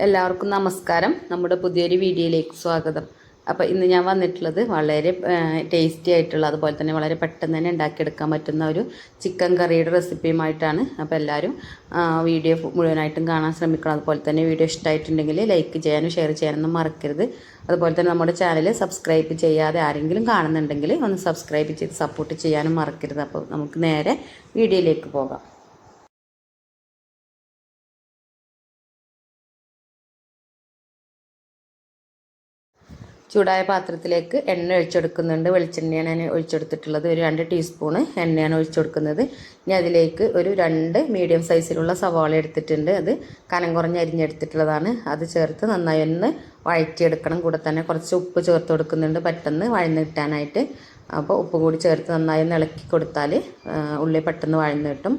എല്ലാവർക്കും നമസ്കാരം. നമ്മുടെ പുതിയൊരു വീഡിയോയിലേക്ക് സ്വാഗതം. അപ്പോൾ ഇന്ന് ഞാൻ വന്നിട്ടുള്ളത് വളരെ ടേസ്റ്റി ആയിട്ടുള്ള അതുപോലെ തന്നെ വളരെ പെട്ടെന്ന് തന്നെ ഉണ്ടാക്കിയെടുക്കാൻ പറ്റുന്ന ഒരു ചിക്കൻ കറിയുടെ റെസിപ്പിയുമായിട്ടാണ് അപ്പോൾ എല്ലാവരും വീഡിയോ മുഴുവനായിട്ടും കാണാൻ ശ്രമിക്കണം. അതുപോലെ തന്നെ വീഡിയോ ഇഷ്ടമായിട്ടുണ്ടെങ്കിൽ ലൈക്ക് ചെയ്യാനും ഷെയർ ചെയ്യാനൊന്നും മറക്കരുത്. അതുപോലെ തന്നെ നമ്മുടെ ചാനൽ സബ്സ്ക്രൈബ് ചെയ്യാതെ ആരെങ്കിലും കാണുന്നുണ്ടെങ്കിൽ ഒന്ന് സബ്സ്ക്രൈബ് ചെയ്ത് സപ്പോർട്ട് ചെയ്യാനും മറക്കരുത്. അപ്പോൾ നമുക്ക് നേരെ വീഡിയോയിലേക്ക് പോകാം. ചൂടായ പാത്രത്തിലേക്ക് എണ്ണ ഒഴിച്ചെടുക്കുന്നുണ്ട്. വെളിച്ചെണ്ണയാണ് ഞാൻ ഒഴിച്ചെടുത്തിട്ടുള്ളത്. ഒരു രണ്ട് ടീസ്പൂണ് എണ്ണയാണ് ഒഴിച്ചെടുക്കുന്നത്. ഇനി അതിലേക്ക് ഒരു രണ്ട് മീഡിയം സൈസിലുള്ള സവാള എടുത്തിട്ടുണ്ട്. അത് കനം കുറഞ്ഞ് അരിഞ്ഞെടുത്തിട്ടുള്ളതാണ്. അത് ചേർത്ത് നന്നായി ഒന്ന് വഴറ്റിയെടുക്കണം. കൂടെ തന്നെ കുറച്ച് ഉപ്പ് ചേർത്ത് കൊടുക്കുന്നുണ്ട് പെട്ടെന്ന് വഴന്ന് കിട്ടാനായിട്ട്. അപ്പോൾ ഉപ്പ് കൂടി ചേർത്ത് നന്നായി ഒന്ന് ഇളക്കി കൊടുത്താൽ ഉള്ളി പെട്ടെന്ന് വഴന്ന് കിട്ടും.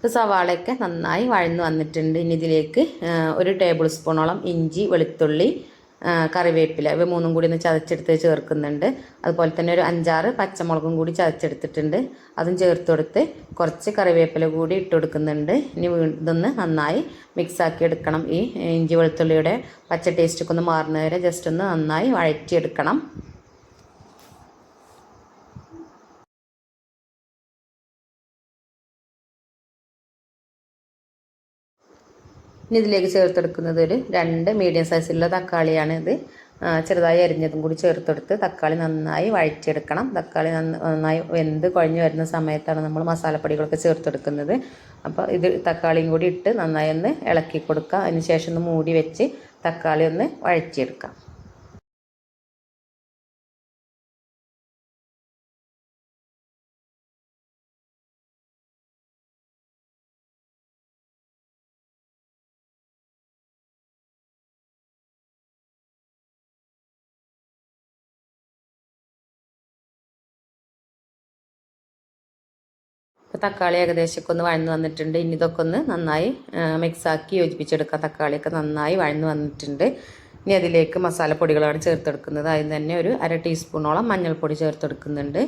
ഇപ്പോൾ സവാളയൊക്കെ നന്നായി വഴന്ന് വന്നിട്ടുണ്ട്. ഇനി ഇതിലേക്ക് ഒരു ടേബിൾ സ്പൂണോളം ഇഞ്ചി വെളുത്തുള്ളി കറിവേപ്പില ഇവ മൂന്നും കൂടി ഒന്ന് ചതച്ചെടുത്ത് ചേർക്കുന്നുണ്ട്. അതുപോലെ തന്നെ ഒരു അഞ്ചാറ് പച്ചമുളകും കൂടി ചതച്ചെടുത്തിട്ടുണ്ട്. അതും ചേർത്ത് കൊടുത്ത് കുറച്ച് കറിവേപ്പില കൂടി ഇട്ട് കൊടുക്കുന്നുണ്ട്. ഇനി വീണ്ടൊന്ന് നന്നായി മിക്സാക്കി എടുക്കണം. ഈ ഇഞ്ചി വെളുത്തുള്ളിയുടെ പച്ച ടേസ്റ്റൊക്കെ ഒന്ന് മാറുന്നവരെ ജസ്റ്റ് ഒന്ന് നന്നായി വഴറ്റിയെടുക്കണം. ഇനി ഇതിലേക്ക് ചേർത്തെടുക്കുന്നത് ഒരു രണ്ട് മീഡിയം സൈസിലുള്ള തക്കാളിയാണ് ഇത്. ചെറുതായി അരിഞ്ഞതും കൂടി ചേർത്തെടുത്ത് തക്കാളി നന്നായി വഴറ്റിയെടുക്കണം. തക്കാളി നന്നായി വെന്ത് കുഴഞ്ഞു വരുന്ന സമയത്താണ് നമ്മൾ മസാലപ്പൊടികളൊക്കെ ചേർത്തെടുക്കുന്നത്. അപ്പോൾ ഇത് തക്കാളിയും കൂടി ഇട്ട് നന്നായി ഒന്ന് ഇളക്കി കൊടുക്കുക. അതിന് ശേഷം ഒന്ന് മൂടി വെച്ച് തക്കാളി ഒന്ന് വഴറ്റിയെടുക്കാം. ഇപ്പോൾ തക്കാളി ഏകദേശമൊക്കെ ഒന്ന് വഴന്ന് വന്നിട്ടുണ്ട്. ഇനി ഇതൊക്കെ ഒന്ന് നന്നായി മിക്സാക്കി യോജിപ്പിച്ചെടുക്കുക തക്കാളിയൊക്കെ നന്നായി വഴന്ന് വന്നിട്ടുണ്ട്. ഇനി അതിലേക്ക് മസാലപ്പൊടികളാണ് ചേർത്തെടുക്കുന്നത്. അതിന് തന്നെ ഒരു അര ടീസ്പൂണോളം മഞ്ഞൾപ്പൊടി ചേർത്തെടുക്കുന്നുണ്ട്.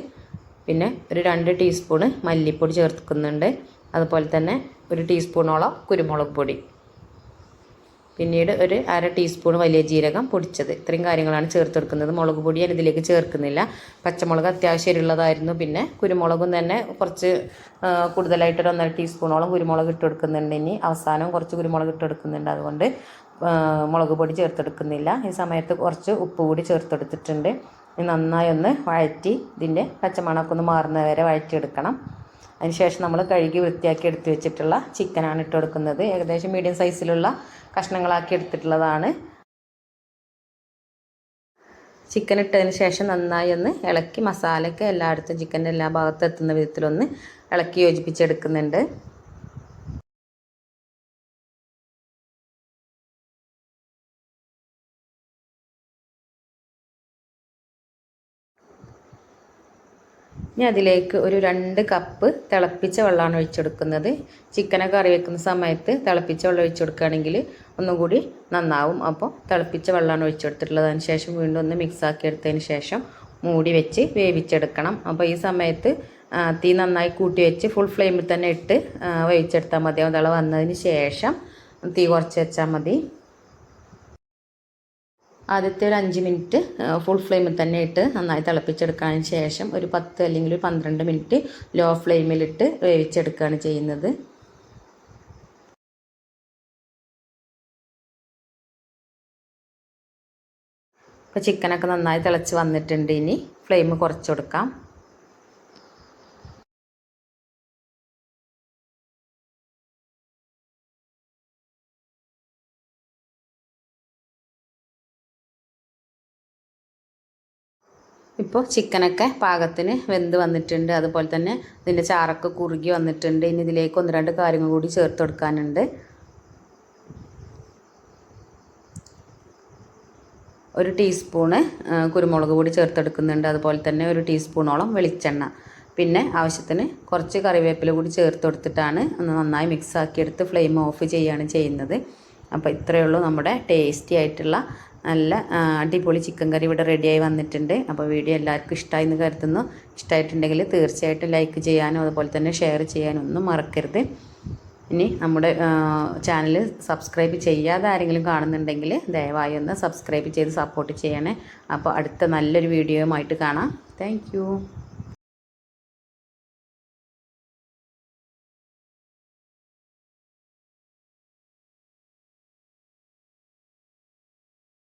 പിന്നെ ഒരു രണ്ട് ടീസ്പൂണ് മല്ലിപ്പൊടി ചേർക്കുന്നുണ്ട്. അതുപോലെ തന്നെ ഒരു ടീസ്പൂണോളം കുരുമുളക് പൊടി. പിന്നീട് ഒരു അര ടീസ്പൂൺ വലിയ ജീരകം പൊടിച്ചത്. ഇത്രയും കാര്യങ്ങളാണ് ചേർത്തെടുക്കുന്നത് മുളക് പൊടി ഞാൻ ഇതിലേക്ക് ചേർക്കുന്നില്ല. പച്ചമുളക് അത്യാവശ്യം എരിയുള്ളതായിരുന്നു പിന്നെ കുരുമുളകും തന്നെ കുറച്ച് കൂടുതലായിട്ടൊരു ഒന്നര ടീസ്പൂണോളം കുരുമുളക് ഇട്ട് കൊടുക്കുന്നുണ്ട് ഇനി. അവസാനം കുറച്ച് കുരുമുളക് ഇട്ട് കൊടുക്കുന്നുണ്ട്. അതുകൊണ്ട് മുളക് പൊടി ചേർത്തെടുക്കുന്നില്ല ഈ സമയത്ത് കുറച്ച് ഉപ്പ് കൂടി ചേർത്തെടുത്തിട്ടുണ്ട് നന്നായി ഒന്ന് വഴറ്റി ഇതിന്റെ പച്ചമണക്കൊന്ന് മാറുന്നവരെ വഴറ്റിയെടുക്കണം. അതിനുശേഷം നമ്മൾ കഴുകി വൃത്തിയാക്കി എടുത്തു വെച്ചിട്ടുള്ള ചിക്കനാണ് ഇട്ട് കൊടുക്കുന്നത്. ഏകദേശം മീഡിയം സൈസിലുള്ള കഷ്ണങ്ങളാക്കി എടുത്തിട്ടുള്ളതാണ്. ചിക്കൻ ഇട്ടതിന് ശേഷം നന്നായി ഒന്ന് ഇളക്കി മസാലയൊക്കെ എല്ലായിടത്തും ചിക്കന്റെ എല്ലാ ഭാഗത്തും എത്തുന്ന വിധത്തിലൊന്ന് ഇളക്കി യോജിപ്പിച്ചെടുക്കുന്നുണ്ട്. ഇനി അതിലേക്ക് ഒരു രണ്ട് കപ്പ് തിളപ്പിച്ച വെള്ളമാണ് ഒഴിച്ചെടുക്കുന്നത്. ചിക്കനൊക്കെ കറി വെക്കുന്ന സമയത്ത് തിളപ്പിച്ച വെള്ളം ഒഴിച്ചു കൊടുക്കുകയാണെങ്കിൽ ഒന്നും കൂടി നന്നാവും. അപ്പോൾ തിളപ്പിച്ച വെള്ളമാണ് ഒഴിച്ചെടുത്തിട്ടുള്ളത്. അതിന് ശേഷം വീണ്ടും ഒന്ന് മിക്സ് ആക്കി എടുത്തതിന് ശേഷം മൂടി വെച്ച് വേവിച്ചെടുക്കണം. അപ്പോൾ ഈ സമയത്ത് തീ നന്നായി കൂട്ടി വെച്ച് ഫുൾ ഫ്ലെയിമിൽ തന്നെ ഇട്ട് വേവിച്ചെടുത്താൽ മതി. തിള വന്നതിന് ശേഷം തീ കുറച്ച് വെച്ചാൽ മതി. ആദ്യത്തെ ഒരു അഞ്ച് മിനിറ്റ് ഫുൾ ഫ്ലെയിമിൽ തന്നെ ഇട്ട് നന്നായി തിളപ്പിച്ചെടുക്കാതിന് ശേഷം ഒരു പത്ത് അല്ലെങ്കിൽ ഒരു പന്ത്രണ്ട് മിനിറ്റ് ലോ ഫ്ലെയിമിലിട്ട് വേവിച്ചെടുക്കുകയാണ് ചെയ്യുന്നത്. ഇപ്പോൾ ചിക്കനൊക്കെ നന്നായി തിളച്ച് വന്നിട്ടുണ്ട് ഇനി ഫ്ലെയിം കുറച്ച് കൊടുക്കാം ഇപ്പോൾ ചിക്കനൊക്കെ പാകത്തിന് വെന്ത് വന്നിട്ടുണ്ട്. അതുപോലെ തന്നെ ഇതിന്റെ ചാറൊക്കെ കുറുകി വന്നിട്ടുണ്ട്. ഇനി ഇതിലേക്ക് ഒന്ന് രണ്ട് കാര്യങ്ങൾ കൂടി ചേർത്ത് കൊടുക്കാനുണ്ട്. ഒരു ടീസ്പൂണ് കുരുമുളക് പൊടി ചേർത്തെടുക്കുന്നുണ്ട് അതുപോലെ തന്നെ ഒരു ടീസ്പൂണോളം വെളിച്ചെണ്ണ. പിന്നെ ആവശ്യത്തിന് കുറച്ച് കറിവേപ്പില കൂടി ചേർത്ത് കൊടുത്തിട്ടാണ് ഒന്ന് നന്നായി മിക്സ് ആക്കിയെടുത്ത് ഫ്ലെയിം ഓഫ് ചെയ്യുകയാണ് ചെയ്യുന്നത്. അപ്പോൾ ഇത്രയേ ഉള്ളൂ നമ്മുടെ ടേസ്റ്റി ആയിട്ടുള്ള നല്ല അടിപൊളി ചിക്കൻ കറി ഇവിടെ റെഡിയായി വന്നിട്ടുണ്ട്. അപ്പോൾ വീഡിയോ എല്ലാവർക്കും ഇഷ്ടമായി എന്ന് കരുതുന്നു. ഇഷ്ടമായിട്ടുണ്ടെങ്കിൽ തീർച്ചയായിട്ടും ലൈക്ക് ചെയ്യാനും അതുപോലെ തന്നെ ഷെയർ ചെയ്യാനും ഒന്നും മറക്കരുത്. ഇനി നമ്മുടെ ചാനൽ സബ്സ്ക്രൈബ് ചെയ്യാതെ ആരെങ്കിലും കാണുന്നുണ്ടെങ്കിൽ ദയവായി ഒന്ന് സബ്സ്ക്രൈബ് ചെയ്ത് സപ്പോർട്ട് ചെയ്യണേ. അപ്പോൾ അടുത്ത നല്ലൊരു വീഡിയോയുമായിട്ട് കാണാം. താങ്ക്